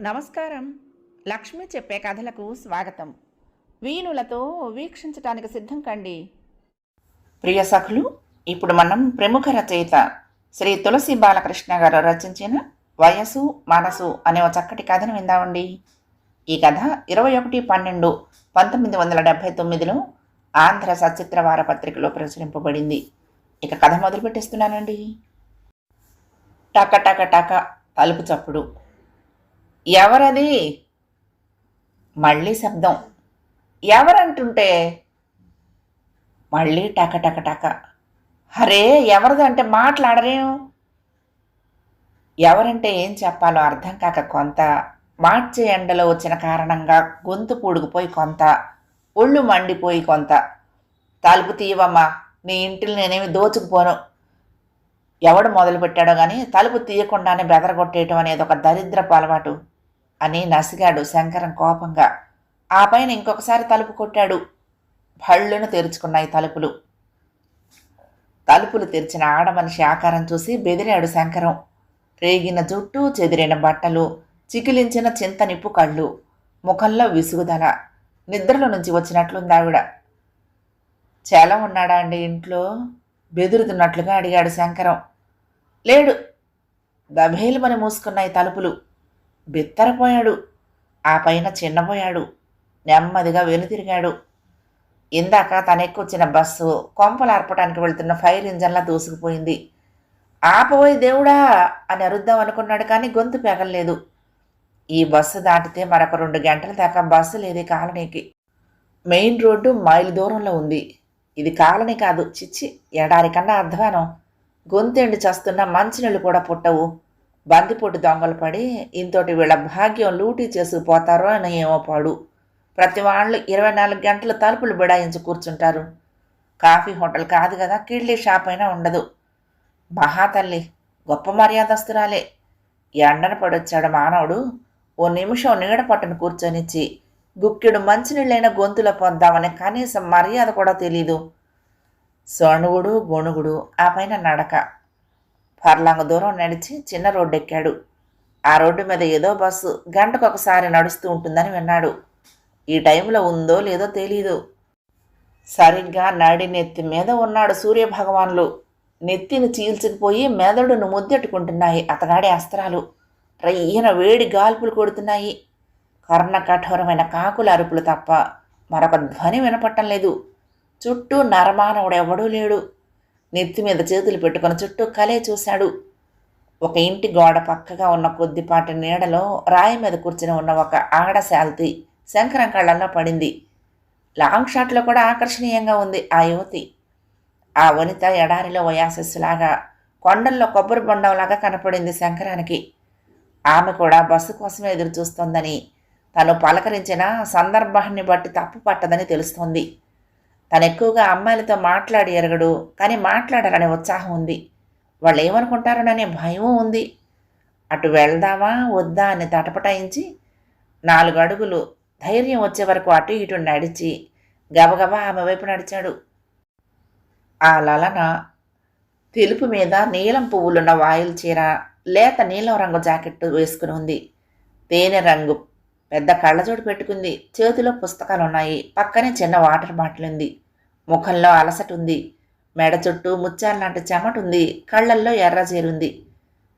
నమస్కారం. లక్ష్మి చెప్పే కథలకు స్వాగతం. వీణులతో వీక్షించటానికి సిద్ధం కండి. ప్రియ సఖులు ఇప్పుడు మనం ప్రముఖ రచయిత శ్రీ తులసి బాలకృష్ణ గారు రచించిన వయసు మనసు అనే ఒక చక్కటి కథను విందామండి. ఈ కథ ఇరవై ఒకటి పన్నెండు పంతొమ్మిది వందల డెబ్భై తొమ్మిదిలో ఆంధ్ర సచిత్ర వారపత్రికలో ప్రచురింపబడింది. ఇక కథ మొదలు పెట్టేస్తున్నానండి టక టక టక తలుపు చప్పుడు. ఎవరది? మళ్ళీ శబ్దం. ఎవరంటుంటే? మళ్ళీ టక టక టక. హరే ఎవరిదంటే మాట్లాడరేం? ఎవరంటే ఏం చెప్పాలో అర్థం కాక కొంత మార్చే ఎండలో వచ్చిన కారణంగా గొంతు పూడుకుపోయి కొంత ఒళ్ళు మండిపోయి కొంత. తలుపు తీయవమ్మా నీ ఇంటిని నేనేమి దోచుకుపోను. ఎవడు మొదలుపెట్టాడో కానీ తలుపు తీయకుండానే బెదరగొట్టేయటం అనేది ఒక దరిద్రపు అలవాటు అని నసిగాడు శంకరం కోపంగా. ఆ పైన ఇంకొకసారి తలుపు కొట్టాడు. భళ్ళును తెరుచుకున్నాయి తలుపులు. తలుపులు తెరిచిన ఆడమనిషి ఆకారం చూసి బెదిరాడు శంకరం. రేగిన జుట్టు చెదిరిన బట్టలు చికిలించిన చింతనిప్పు కళ్ళు ముఖంలో విసుగుదల నిద్రలో నుంచి వచ్చినట్లుంది ఆవిడ. చేలం ఉన్నాడా అండి ఇంట్లో? బెదురుతున్నట్లుగా అడిగాడు శంకరం. లేడు. దభేలుమని మూసుకున్నాయి తలుపులు. బిత్తరపోయాడు. ఆ పైన చిన్నపోయాడు. నెమ్మదిగా వెనుతిరిగాడు ఇందాక తనెక్కొచ్చిన బస్సు కొంపలు అర్పటానికి వెళ్తున్న ఫైర్ ఇంజన్లా దూసుకుపోయింది. ఆపబోయి దేవుడా అని అరుద్దాం అనుకున్నాడు కానీ గొంతు పెగలేదు ఈ బస్సు దాటితే మరొక రెండు గంటల దాకా బస్సు లేదే కాలనీకి. మెయిన్ రోడ్డు మైలు దూరంలో ఉంది. ఇది కాలనీ కాదు చిచ్చి. ఎడారి కన్నా అధ్వానం గొంతెండి చస్తున్న మంచినీళ్ళు కూడా పుట్టవు. బందిపోటు దొంగలు పడి ఇంతోటి వీళ్ళ భాగ్యం లూటీ చేసుకుపోతారో అని ఏమో పాడు. ప్రతి వాళ్ళు ఇరవై నాలుగు గంటలు తలుపులు బిడాయించి కూర్చుంటారు. కాఫీ హోటల్ కాదు కదా కిళ్ళీ షాప్ అయినా ఉండదు. మహాతల్లి గొప్ప మర్యాదస్తురాలే. ఎండన పడొచ్చాడు మానవుడు. ఓ నిమిషం నీడ పట్టును కూర్చొనిచ్చి గుక్కిడు మంచినీళ్ళైన గొంతులో పొద్దామని కనీసం మర్యాద కూడా తెలీదు. సణుగుడు గొణుగుడు ఆ పైన నడక. పర్లాంగ దూరం నడిచి చిన్న రోడ్డు ఎక్కాడు ఆ రోడ్డు మీద ఏదో బస్సు గంటకు ఒకసారి నడుస్తూ ఉంటుందని విన్నాడు. ఈ టైంలో ఉందో లేదో తెలీదు. సరిగ్గా నడి నెత్తి మీద ఉన్నాడు సూర్యభగవానులు. నెత్తిని చీల్చుకుపోయి మెదడును ముద్దెట్టుకుంటున్నాయి అతగాడి అస్త్రాలు. రయ్యన వేడి గాల్పులు కొడుతున్నాయి. కర్ణ కఠోరమైన కాకుల అరుపులు తప్ప మరొక ధ్వని వినపట్టం లేదు. చుట్టూ నరమానవుడు ఎవడూ లేడు. నెత్తి మీద చేతులు పెట్టుకుని చుట్టూ కలే చూశాడు. ఒక ఇంటి గోడ పక్కగా ఉన్న కొద్దిపాటి నీడలో రాయి మీద కూర్చుని ఉన్న ఒక ఆడ శాల్తి శంకరం కళ్ళల్లో పడింది. లాంగ్ షాట్లో కూడా ఆకర్షణీయంగా ఉంది ఆ యువతి. ఆ వనిత ఎడారిలో వయాసస్సులాగా కొండల్లో కొబ్బరి బొండంలాగా కనపడింది శంకరానికి. ఆమె కూడా బస్సు కోసం ఎదురు చూస్తోందని తను పలకరించిన సందర్భాన్ని బట్టి తప్పు పట్టదని తెలుస్తోంది. తను ఎక్కువగా అమ్మాయిలతో మాట్లాడి ఎరగడు కానీ మాట్లాడాలనే ఉత్సాహం ఉంది. వాళ్ళు ఏమనుకుంటారోననే భయం ఉంది. అటు వెళ్దామా వద్దా అని తటపటాయించి నాలుగు అడుగులు ధైర్యం వచ్చే వరకు అటు ఇటు నడిచి గబగబా ఆమె వైపు నడిచాడు. ఆ లలన తెలుపు మీద నీలం పువ్వులున్న వాయుల చీర లేత నీలం రంగు జాకెట్ వేసుకుని ఉంది. తేనె రంగు పెద్ద కళ్ళజోడు పెట్టుకుంది. చేతిలో పుస్తకాలు ఉన్నాయి పక్కనే చిన్న వాటర్ బాటిల్ ఉంది. ముఖంలో అలసట ఉంది మెడ చుట్టూ ముత్యాల లాంటి చెమట ఉంది కళ్ళల్లో ఎర్ర చేరుంది.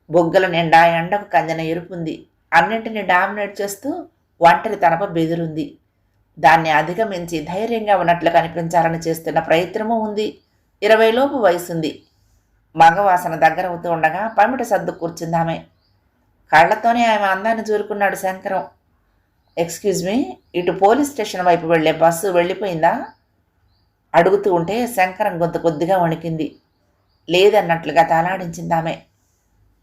బొగ్గల నిండా ఎండకు కందిన ఎరుపుంది. అన్నింటిని డామినేట్ చేస్తూ ఒంటరి తనప బెదిరుంది. దాన్ని అధిగమించి ధైర్యంగా ఉన్నట్లు కనిపించాలని చేస్తున్న ప్రయత్నమూ ఉంది. ఇరవైలోపు వయసుంది. మగవాసన దగ్గర అవుతూ ఉండగా పమిట సర్దు కూర్చుందామె. కళ్ళతోనే ఆమె అందాన్ని చూరుకున్నాడు శంకరం. ఎక్స్క్యూజ్ మీ ఇటు పోలీస్ స్టేషన్ వైపు వెళ్ళే బస్సు వెళ్ళిపోయిందా? అడుగుతూ ఉంటే శంకరం గొంతు కొద్దిగా వణికింది. లేదన్నట్లుగా తలాడించిందామె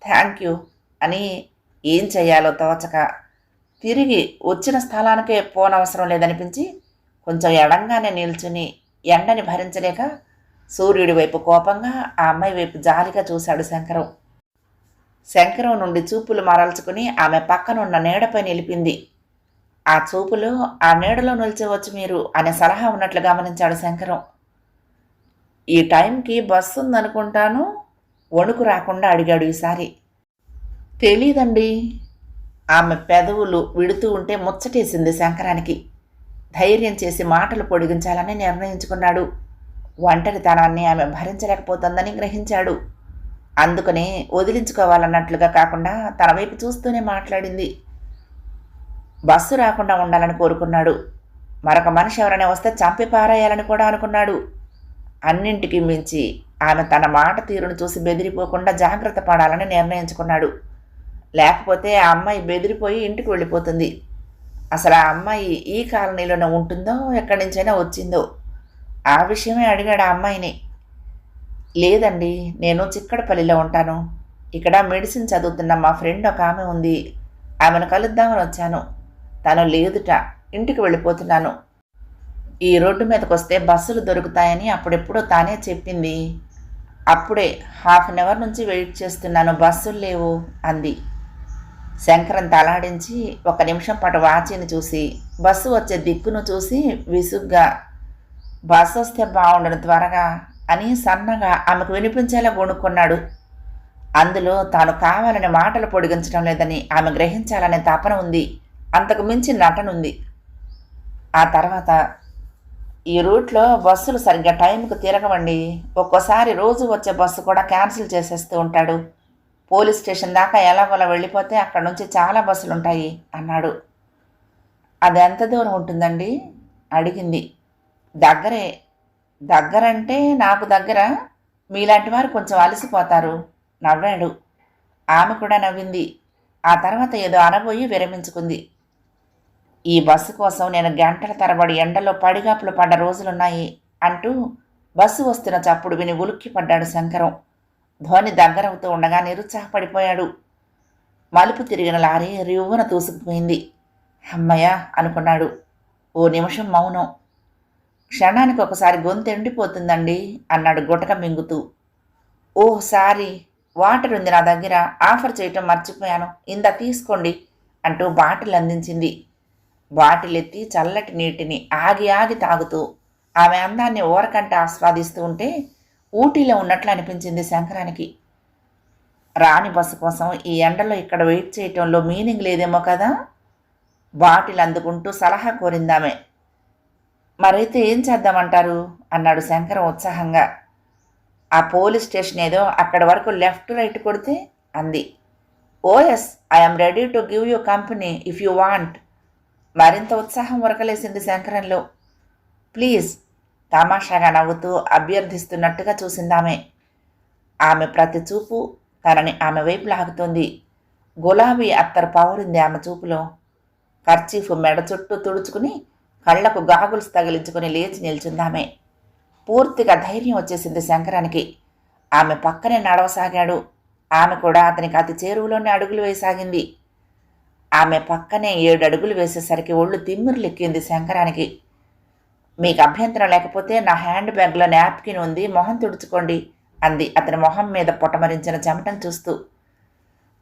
థ్యాంక్ యూ అని ఏం చేయాలో తోచక తిరిగి వచ్చిన స్థలానికే పోనవసరం లేదనిపించి కొంచెం ఎడంగానే నిల్చుని ఎండని భరించలేక సూర్యుడి వైపు కోపంగా ఆ అమ్మాయి వైపు జాలిగా చూశాడు శంకరం. శంకరం నుండి చూపులు మరల్చుకుని ఆమె పక్కనున్న నీడపై నిలిపింది. ఆ చూపులో ఆ నీడలో నిలిచవచ్చు మీరు అనే సలహా ఉన్నట్లు గమనించాడు శంకరం. ఈ టైంకి బస్సు ఉందనుకుంటాను వణుకు రాకుండా అడిగాడు ఈసారి. తెలీదండి. ఆమె పెదవులు విడుతూ ఉంటే ముచ్చటేసింది శంకరానికి. ధైర్యం చేసి మాటలు పొడిగించాలని నిర్ణయించుకున్నాడు. ఒంటరితనాన్ని ఆమె భరించలేకపోతుందని గ్రహించాడు. అందుకనే వదిలించుకోవాలన్నట్లుగా కాకుండా తన వైపు చూస్తూనే మాట్లాడింది. బస్సు రాకుండా ఉండాలని కోరుకున్నాడు. మరొక మనిషి ఎవరైనా వస్తే చంపి పారేయాలని కూడా అనుకున్నాడు. అన్నింటికి మించి ఆమె తన మాట తీరును చూసి బెదిరిపోకుండా జాగ్రత్త పడాలని నిర్ణయించుకున్నాడు. లేకపోతే ఆ అమ్మాయి బెదిరిపోయి ఇంటికి వెళ్ళిపోతుంది. అసలు ఆ అమ్మాయి ఈ కాలనీలోనే ఉంటుందో ఎక్కడి నుంచైనా వచ్చిందో? ఆ విషయమే అడిగాడు ఆ అమ్మాయిని. లేదండి నేను చిక్కడపల్లిలో ఉంటాను. ఇక్కడ మెడిసిన్ చదువుతున్న మా ఫ్రెండ్ ఒక ఆమె ఉంది. ఆమెను కలుద్దామని వచ్చాను. తను లేదుట ఇంటికి వెళ్ళిపోతున్నాను. ఈ రోడ్డు మీదకి వస్తే బస్సులు దొరుకుతాయని అప్పుడెప్పుడో తానే చెప్పింది. అప్పుడే హాఫ్ అన్ అవర్ నుంచి వెయిట్ చేస్తున్నాను బస్సులు లేవు అంది. శంకరం తలాడించి ఒక నిమిషం పాటు వాచిని చూసి బస్సు వచ్చే దిక్కును చూసి విసుగ్గా బస్సు వస్తే బాగుండను త్వరగా అని సన్నగా ఆమెకు వినిపించేలా కొనుక్కున్నాడు అందులో తాను కావాలని మాటలు పొడిగించడం లేదని ఆమె గ్రహించాలనే తపన ఉంది. అంతకు మించి నటనుంది ఆ తర్వాత ఈ రూట్లో బస్సులు సరిగ్గా టైంకు తిరగవండి. ఒక్కోసారి రోజు వచ్చే బస్సు కూడా క్యాన్సిల్ చేసేస్తూ ఉంటాడు. పోలీస్ స్టేషన్ దాకా ఎలాగోలా వెళ్ళిపోతే అక్కడ నుంచి చాలా బస్సులు ఉంటాయి అన్నాడు. అది ఎంత దూరం ఉంటుందండి? అడిగింది. దగ్గరే. దగ్గరంటే నాకు దగ్గర. మీలాంటి వారు కొంచెం అలసిపోతారు. నవ్వాడు. ఆమె కూడా నవ్వింది. ఆ తర్వాత ఏదో అనబోయి విరమించుకుంది. ఈ బస్సు కోసం నేను గంటల తరబడి ఎండలో పడిగాపులు పడ్డ రోజులున్నాయి అంటూ బస్సు వస్తున్న చప్పుడు విని ఉలిక్కి పడ్డాడు శంకరం. ధ్వని దగ్గరవుతూ ఉండగా నిరుత్సాహపడిపోయాడు. మలుపు తిరిగిన లారీ రివ్వున తూసుకుపోయింది అమ్మయ్య అనుకున్నాడు. ఓ నిమిషం మౌనం. క్షణానికి ఒకసారి గొంతు ఎండిపోతుందండి అన్నాడు గుటక మింగుతూ. ఓ సారీ వాటర్ ఉంది నా దగ్గర. ఆఫర్ చేయటం మర్చిపోయాను. ఇందా తీసుకోండి అంటూ బాటిల్ అందించింది. బాటిల్ ఎత్తి చల్లటి నీటిని ఆగి ఆగి తాగుతూ ఆమె అందాన్ని ఓరకంట ఆస్వాదిస్తూ ఉంటే ఊటీలో ఉన్నట్లు అనిపించింది శంకరానికి. రాణి బస్సు కోసం ఈ ఎండలో ఇక్కడ వెయిట్ చేయటంలో మీనింగ్ లేదేమో కదా? బాటిల్ అందుకుంటూ సలహా కోరిందామె. మరైతే ఏం చేద్దామంటారు? అన్నాడు శంకరం ఉత్సాహంగా. ఆ పోలీస్ స్టేషన్ ఏదో అక్కడి వరకు లెఫ్ట్ రైట్ కొడితే అంది. Oh yes I'm ready to give you company if you want. మరింత ఉత్సాహం ఉరకలేసింది శంకరంలో. ప్లీజ్ తమాషాగా నవ్వుతూ అభ్యర్థిస్తున్నట్టుగా చూసిందామె. ఆమె ప్రతి చూపు తనని ఆమె వైపు లాగుతోంది. గులాబీ అత్తరు పౌరింది ఆమె చూపులో. కర్చీఫ్ మెడ చుట్టూ తుడుచుకుని కళ్ళకు గాగుల్స్ తగిలించుకుని లేచి నిల్చుందామె. పూర్తిగా ధైర్యం వచ్చేసింది శంకరానికి. ఆమె పక్కనే నడవసాగాడు. ఆమె కూడా అతనికి అతి చేరువలోనే అడుగులు వేయసాగింది. ఆమె పక్కనే ఏడు అడుగులు వేసేసరికి ఒళ్ళు తిమ్మిరులెక్కింది శంకరానికి. మీకు అభ్యంతరం లేకపోతే నా హ్యాండ్ బ్యాగ్లో నాప్కిన్ ఉంది మొహం తుడుచుకోండి అంది అతని మొహం మీద పొటమరించిన చెమటను చూస్తూ.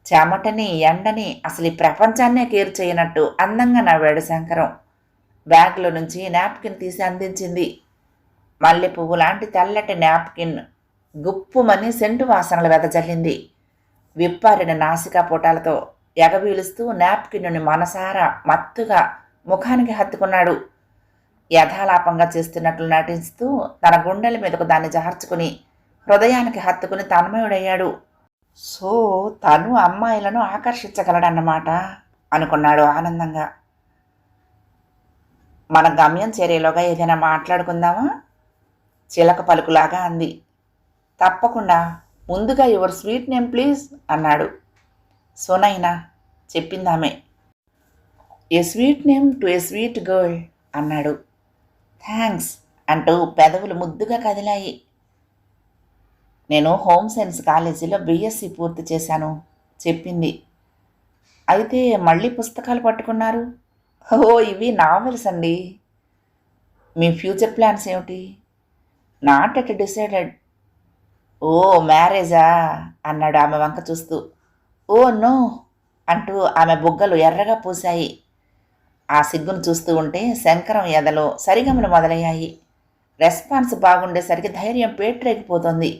చెమటని ఎండని అసలు ఈ ప్రపంచాన్నే కేర్ చేయనట్టు అందంగా నవ్వాడు శంకరం. బ్యాగ్లో నుంచి నాప్కిన్ తీసి అందించింది. మల్లె పువ్వు లాంటి తెల్లటి నాప్కిన్ గుప్పుమని సెంటు వాసనలు వెదజల్లింది. విప్పారిన నాసికా పూటాలతో ఎగబీలుస్తూ నాప్కిన్ను మనసారా మత్తుగా ముఖానికి హత్తుకున్నాడు. యథాలాపంగా చేస్తున్నట్లు నటిస్తూ తన గుండెల మీదకు దాన్ని జార్చుకుని హృదయానికి హత్తుకుని తన్మయుడయ్యాడు. సో తను అమ్మాయిలను ఆకర్షించగలడన్నమాట అనుకున్నాడు ఆనందంగా. మన గమ్యం చేరేలోగా ఏదైనా మాట్లాడుకుందామా? చిలక పలుకులాగా అంది. తప్పకుండా ముందుగా యువర్ స్వీట్ నేమ్ ప్లీజ్ అన్నాడు. సోనైనా చెప్పిందామె. A sweet name to a sweet girl? అన్నాడు. థ్యాంక్స్ అంటూ పెదవులు ముద్దుగా కదిలాయి. నేను హోమ్ సైన్స్ కాలేజీలో బీఎస్సీ పూర్తి చేశాను చెప్పింది. అయితే మళ్ళీ పుస్తకాలు పట్టుకున్నారు? ఓ ఇవి నావెల్స్ అండి. మీ ఫ్యూచర్ ప్లాన్స్ ఏమిటి? Not yet decided. ఓ మ్యారేజా? అన్నాడు ఆమె వంక చూస్తూ. ఓ నో అంటూ ఆమె బుగ్గలు ఎర్రగా పూశాయి. ఆ సిగ్గును చూస్తూ ఉంటే శంకరం ఎదలో సరిగమలు మొదలయ్యాయి. రెస్పాన్స్ బాగుండేసరికి ధైర్యం పేట్రేగిపోతుంది.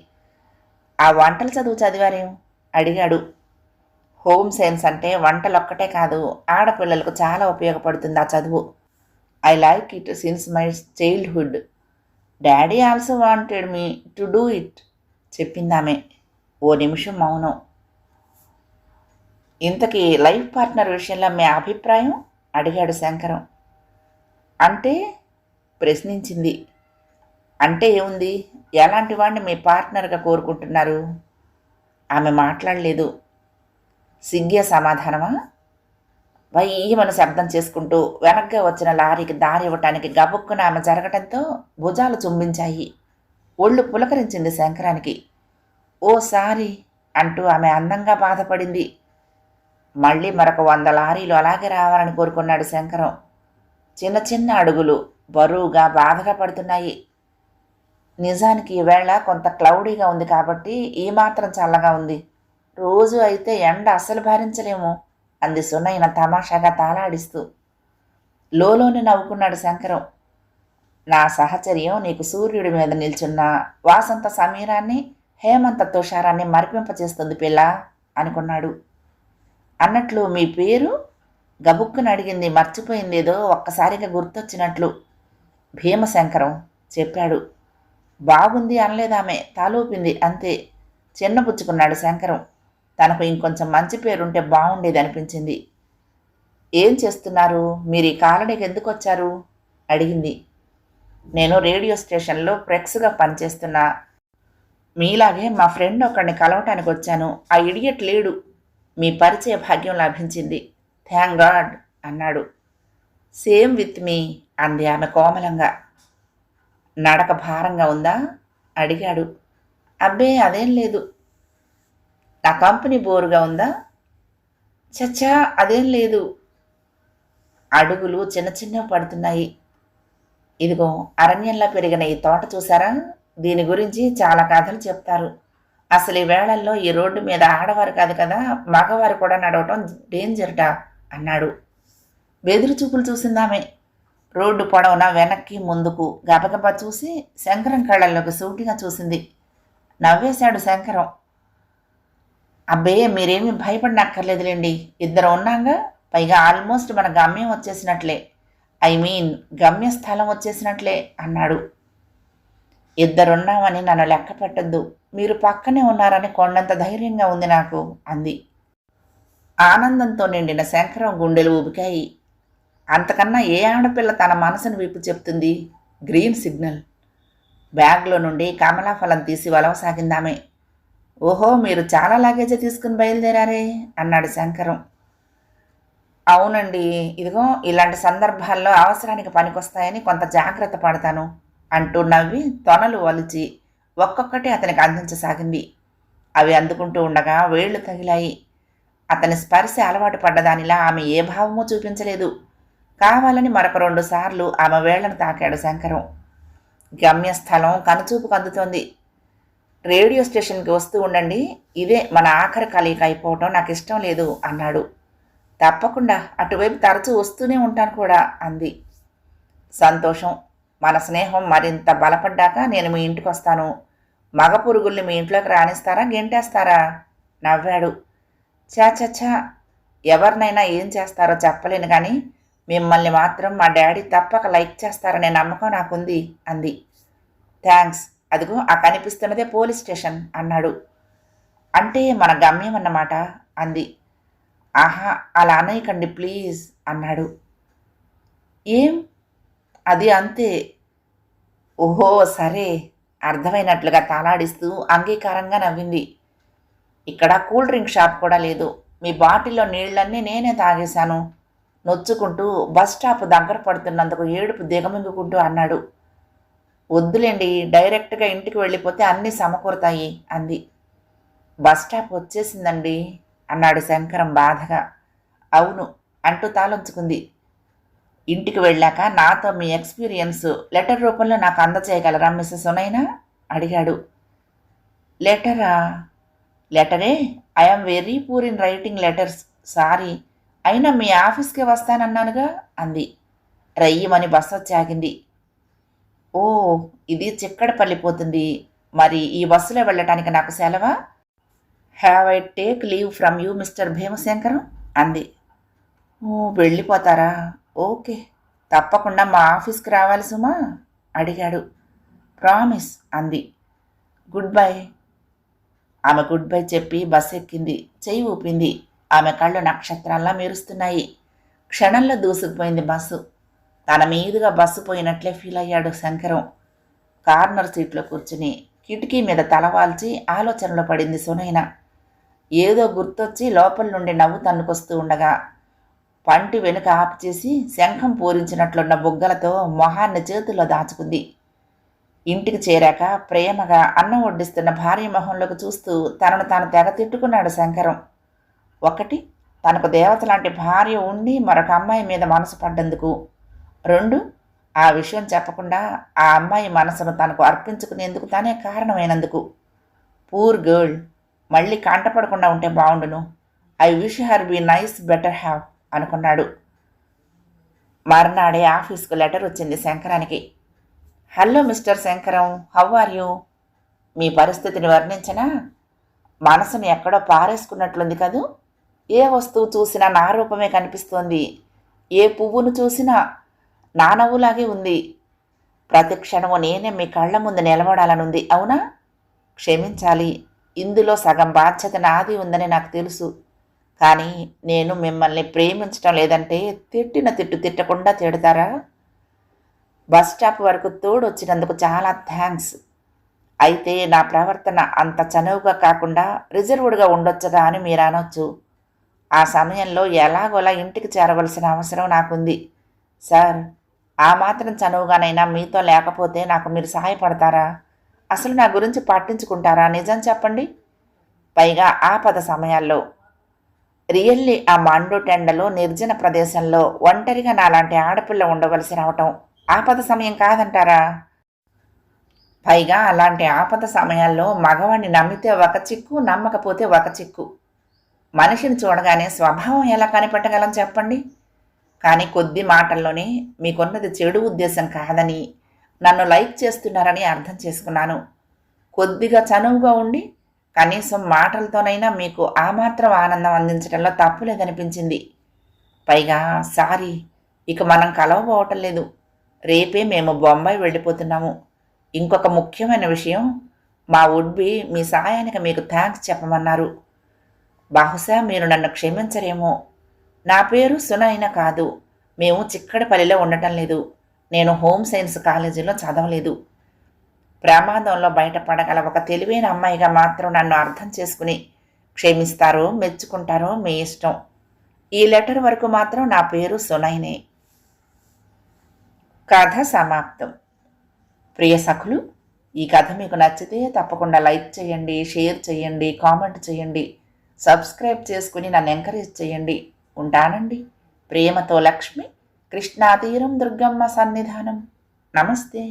ఆ వంటల చదువు చదివారేం? అడిగాడు. హోమ్ సైన్స్ అంటే వంటలొక్కటే కాదు ఆడపిల్లలకు చాలా ఉపయోగపడుతుంది ఆ చదువు. I like it since my childhood. Daddy also wanted me to do it చెప్పిందామె. ఓ నిమిషం మౌనం. ఇంతకీ లైఫ్ పార్ట్నర్ విషయంలో మీ అభిప్రాయం? అడిగాడు శంకరం. అంటే ప్రశ్నించింది. అంటే ఏముంది? ఎలాంటి వాడిని మీ పార్ట్నర్గా కోరుకుంటున్నారు? ఆమె మాట్లాడలేదు. సిగ్గే సమాధానమా? వయ్యమను శబ్దం చేసుకుంటూ వెనక్గా వచ్చిన లారీకి దారి ఇవ్వటానికి గబుక్కున ఆమె జరగటంతో భుజాలు చుంబించాయి. ఒళ్ళు పులకరించింది శంకరానికి. ఓ సారీ అంటూ ఆమె అందంగా బాధపడింది. మళ్ళీ మరొక వంద లారీలు అలాగే రావాలని కోరుకున్నాడు శంకరం. చిన్న చిన్న అడుగులు బరువుగా బాధగా పడుతున్నాయి. నిజానికి ఈవేళ కొంత క్లౌడీగా ఉంది కాబట్టి ఈ మాత్రం చల్లగా ఉంది. రోజు అయితే ఎండ అస్సలు భరించలేము అంది సునైన తమాషాగా తాళాడిస్తూ. లోలోనే నవ్వుకున్నాడు శంకరం. నా సహచర్యం నీకు సూర్యుడి మీద నిల్చున్న వాసంత సమీరాన్ని హేమంత తుషారాన్ని మరిపింపచేస్తుంది పిల్ల అనుకున్నాడు. అన్నట్లు మీ పేరు గబుక్కుని అడిగింది మర్చిపోయిందేదో ఒక్కసారిగా గుర్తొచ్చినట్లు. భీమశంకరం చెప్పాడు. బాగుంది అనలేదామె తాలూపింది అంతే. చిన్నపుచ్చుకున్నాడు శంకరం. తనకు ఇంకొంచెం మంచి పేరుంటే బాగుండేది అనిపించింది ఏం చేస్తున్నారు? మీరు ఈ కాలనీకి ఎందుకు వచ్చారు అడిగింది. నేను రేడియో స్టేషన్లో ప్రెక్స్గా పనిచేస్తున్నా. మీలాగే మా ఫ్రెండ్ ఒకడిని కలవటానికి వచ్చాను ఆ ఇడియట్ లేడు. మీ పరిచయ భాగ్యం లభించింది. థ్యాంక్ గాడ్ అన్నాడు. సేమ్ విత్ మీ అంది ఆమె కోమలంగా. నడక భారంగా ఉందా? అడిగాడు. అబ్బే అదేం లేదు. నా కంపెనీ బోరుగా ఉందా? చచ్చా అదేం లేదు. అడుగులు చిన్న చిన్న పడుతున్నాయి. ఇదిగో అరణ్యంలో పెరిగిన ఈ తోట చూసారా? దీని గురించి చాలా కథలు చెప్తారు. అసలు ఈ వేళల్లో ఈ రోడ్డు మీద ఆడవారు కాదు కదా మగవారు కూడా నడవటం డేంజర్టా అన్నాడు. బెదిరి చూపులు చూసిందామె. రోడ్డు పొడవున వెనక్కి ముందుకు గబగబా చూసి శంకరం కళ్ళల్లోకి సూటిగా చూసింది. నవ్వేశాడు శంకరం. అబ్బే మీరేమీ భయపడనక్కర్లేదులేండి. ఇద్దరు ఉన్నాగా పైగా ఆల్మోస్ట్ మన గమ్యం వచ్చేసినట్లే. ఐ మీన్ గమ్యస్థలం వచ్చేసినట్లే అన్నాడు. ఇద్దరున్నామని నన్ను లెక్క పెట్టద్దు. మీరు పక్కనే ఉన్నారని కొండంత ధైర్యంగా ఉంది నాకు అంది. ఆనందంతో నిండిన శంకరం గుండెలు ఊపికాయి. అంతకన్నా ఏ ఆడపిల్ల తన మనసును విప్పు చెప్తుంది? Green signal. బ్యాగ్లో నుండి కమలాఫలం తీసి వలవసాగిందామే ఓహో మీరు చాలా లగేజ్ తీసుకుని బయలుదేరారే అన్నాడు శంకరం. అవునండి ఇదిగో ఇలాంటి సందర్భాల్లో అవసరానికి పనికొస్తాయని కొంత జాగ్రత్త పడతాను. అంటూ నవ్వి తొనలు వలిచి ఒక్కొక్కటి అతనికి అందించసాగింది. అవి అందుకుంటూ ఉండగా వేళ్ళు తగిలాయి. అతని స్పర్శ అలవాటు పడ్డదానిలా ఆమె ఏ భావమూ చూపించలేదు. కావాలని మరొక రెండు సార్లు ఆమె వేళ్ళను తాకాడు శంకరం. గమ్యస్థలం కనుచూపుకు అందుతోంది. రేడియో స్టేషన్కి వస్తూ ఉండండి. ఇదే మన ఆఖరి కలయిక అయిపోవటం నాకు ఇష్టం లేదు అన్నాడు. తప్పకుండా అటువైపు తరచూ వస్తూనే ఉంటాను కూడా అంది. సంతోషం. మన స్నేహం మరింత బలపడ్డాక నేను మీ ఇంటికి వస్తాను. మగ పురుగుల్ని మీ ఇంట్లోకి రాణిస్తారా గెంటేస్తారా? నవ్వాడు. చా చా చా ఎవరినైనా ఏం చేస్తారో చెప్పలేను కానీ మిమ్మల్ని మాత్రం మా డాడీ తప్పక లైక్ చేస్తారనే నమ్మకం నాకుంది అంది. థ్యాంక్స్ అదిగో ఆ కనిపిస్తున్నదే పోలీస్ స్టేషన్ అన్నాడు. అంటే మన గమ్యం అన్నమాట అంది. ఆహా అలా అనయకండి ప్లీజ్ అన్నాడు. ఏం? అది అంతే. ఓహో సరే. అర్థమైనట్లుగా తాళాడిస్తూ అంగీకారంగా నవ్వింది. ఇక్కడ కూల్ డ్రింక్ షాప్ కూడా లేదు. మీ బాటిల్లో నీళ్ళన్నీ నేనే తాగేశాను. నొచ్చుకుంటూ బస్ స్టాప్ దగ్గర పడుతున్నందుకు ఏడుపు దిగమింగుకుంటూ అన్నాడు. వద్దులేండి డైరెక్ట్గా ఇంటికి వెళ్ళిపోతే అన్నీ సమకూరుతాయి అంది. బస్ స్టాప్ వచ్చేసిందండి అన్నాడు శంకరం బాధగా. అవును అంటూ తాళొంచుకుంది. ఇంటికి వెళ్ళాక నాతో మీ ఎక్స్పీరియన్స్ లెటర్ రూపంలో నాకు అందచేయగలరా మిస్సెస్ సునైనా అడిగాడు. లెటరా? లెటరే? I'm very poor in writing letters. Sorry. అయినా మీ ఆఫీస్కే వస్తానన్నానుగా? అంది. రయ్యమని బస్సు వచ్చాగింది. ఓ ఇది చిక్కడపల్లి పోతుంది. మరి ఈ బస్సులో వెళ్ళటానికి నాకు సెలవా? Have I take leave from you mister Bhimashankaram? అంది. ఓ వెళ్ళిపోతారా? ఓకే తప్పకుండా మా ఆఫీస్కి రావాలి సుమా అడిగాడు. ప్రామిస్ అంది. Good bye. ఆమె గుడ్ బై చెప్పి బస్ ఎక్కింది. చెయ్యి ఊపింది. ఆమె కళ్ళు నక్షత్రాల్లా మెరుస్తున్నాయి. క్షణంలో దూసుకుపోయింది బస్సు. తన మీదుగా బస్సు పోయినట్లే ఫీల్ అయ్యాడు శంకరం. కార్నర్ సీట్లో కూర్చుని కిటికీ మీద తలవాల్చి ఆలోచనలో పడింది సునైన. ఏదో గుర్తొచ్చి లోపల నుండి నవ్వు తన్నుకొస్తూ ఉండగా పంటి వెనుక ఆపుచేసి శంఖం పూరించినట్లున్న బుగ్గలతో మొహాన్ని చేతుల్లో దాచుకుంది. ఇంటికి చేరాక ప్రేమగా అన్నం వడ్డిస్తున్న భార్య మొహంలోకి చూస్తూ తనను తాను తెగ తిట్టుకున్నాడు శంకరం. ఒకటి తనకు దేవత లాంటి భార్య ఉండి మరొక అమ్మాయి మీద మనసు పడ్డందుకు. రెండు ఆ విషయం చెప్పకుండా ఆ అమ్మాయి మనసును తనకు అర్పించుకునేందుకు తానే కారణమైనందుకు. పూర్ గర్ల్ మళ్ళీ కంటపడకుండా ఉంటే బాగుండును. I wish her be nice better have అనుకున్నాడు. మర్నాడే ఆఫీస్కు లెటర్ వచ్చింది శంకరానికి. Hello mister Shankaram how are you? మీ పరిస్థితిని వర్ణించనా? మనసును ఎక్కడో పారేసుకున్నట్లుంది కదూ? ఏ వస్తువు చూసినా నా రూపమే కనిపిస్తోంది. ఏ పువ్వును చూసినా నా నవ్వులాగే ఉంది. ప్రతి క్షణము నేనే మీ కళ్ళ ముందు నిలబడాలనుంది అవునా? క్షమించాలి. ఇందులో సగం బాధ్యత నాది ఉందని నాకు తెలుసు. కానీ నేను మిమ్మల్ని ప్రేమించడం లేదంటే తిట్టిన తిట్టు తిట్టకుండా తిడతారా? బస్ స్టాప్ వరకు తోడు వచ్చినందుకు చాలా థ్యాంక్స్. అయితే నా ప్రవర్తన అంత చనువుగా కాకుండా రిజర్వ్డ్గా ఉండొచ్చుగా అని మీరు అనొచ్చు. ఆ సమయంలో ఎలాగోలా ఇంటికి చేరవలసిన అవసరం నాకుంది. సార్ ఆ మాత్రం చనువుగానైనా మీతో లేకపోతే నాకు మీరు సహాయపడతారా? అసలు నా గురించి పట్టించుకుంటారా? నిజం చెప్పండి. పైగా ఆపద సమయాల్లో రియల్లీ ఆ మండు టెండలో నిర్జన ప్రదేశంలో ఒంటరిగా నాలాంటి ఆడపిల్ల ఉండవలసి రావటం ఆపద సమయం కాదంటారా? పైగా అలాంటి ఆపద సమయాల్లో మగవాణ్ణి నమ్మితే ఒక చిక్కు నమ్మకపోతే ఒక చిక్కు. మనిషిని చూడగానే స్వభావం ఎలా కనిపెట్టగలం చెప్పండి? కానీ కొద్ది మాటల్లోనే మీకున్నది చెడు ఉద్దేశం కాదని నన్ను లైక్ చేస్తున్నారని అర్థం చేసుకున్నాను. కొద్దిగా చనువుగా ఉండి కనీసం మాటలతోనైనా మీకు ఆ మాత్రం ఆనందం అందించడంలో తప్పు లేదనిపించింది. పైగా సారీ ఇక మనం కలవబోవటం లేదు. రేపే మేము బొంబాయి వెళ్ళిపోతున్నాము. ఇంకొక ముఖ్యమైన విషయం మా ఉడ్బి మీ సహాయానికి మీకు థ్యాంక్స్ చెప్పమన్నారు. బహుశా మీరు నన్ను క్షమించరేమో. నా పేరు సునైన కాదు. మేము చిక్కడపల్లిలో ఉండటం లేదు. నేను హోమ్ సైన్స్ కాలేజీలో చదవలేదు. ప్రమాదంలో బయటపడగల ఒక తెలివైన అమ్మాయిగా మాత్రం నన్ను అర్థం చేసుకుని క్షమిస్తారో మెచ్చుకుంటారో మీ ఇష్టం. ఈ లెటర్ వరకు మాత్రం నా పేరు సునైనే. కథ సమాప్తం. ప్రియ సఖులు ఈ కథ మీకు నచ్చితే తప్పకుండా లైక్ చేయండి షేర్ చేయండి కామెంట్ చేయండి సబ్స్క్రైబ్ చేసుకుని నన్ను ఎంకరేజ్ చేయండి. ఉంటానండి. ప్రేమతో లక్ష్మి కృష్ణాతీరం దుర్గమ్మ సన్నిధానం. నమస్తే.